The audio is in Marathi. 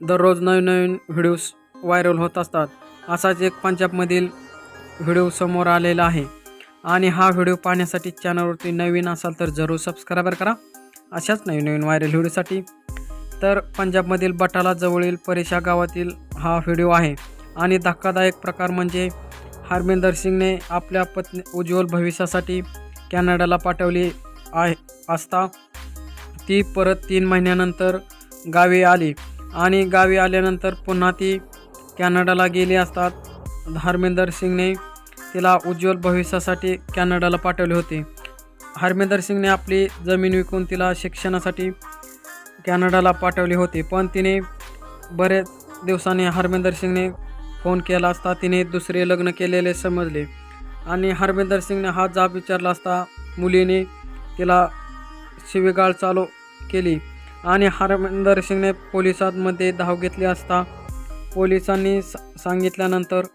दररोज नवीन नवीन व्हिडिओज व्हायरल होत असतात. असाच एक पंजाबमधील व्हिडिओ समोर आलेला आहे. आणि हा व्हिडिओ पाहण्यासाठी चॅनलवरती नवीन असाल तर जरूर सबस्क्राईबर करा. अशाच नवीन नवीन व्हायरल व्हिडिओसाठी. तर पंजाबमधील बटाला जवळील परेशा गावातील हा व्हिडिओ आहे. आणि धक्कादायक प्रकार म्हणजे हरमिंदर सिंगने आपल्या पत्नी उज्ज्वल भविष्यासाठी कॅनडाला पाठवली आहे असता. ती परत तीन महिन्यानंतर गावी आली. आणि गावी आल्यानंतर पुन्हा ती कॅनडाला गेली असतात हरमिंदर सिंगने तिला उज्ज्वल भविष्यासाठी कॅनडाला पाठवले होते. हरमिंदर सिंगने आपली जमीन विकून तिला शिक्षणासाठी कॅनडाला पाठवले होते. पण तिने बरेच दिवसांनी हरमिंदर सिंगने फोन केला असता तिने दुसरे लग्न केलेले समजले. आणि हरमिंदर सिंगने हा जाब विचारला असता मुलीने तिला शिवीगाळ चालू केली. आणि हरमिंदर सिंगने पोलिसांमध्ये धाव घेतली असता पोलिसांनी सांगितल्यानंतर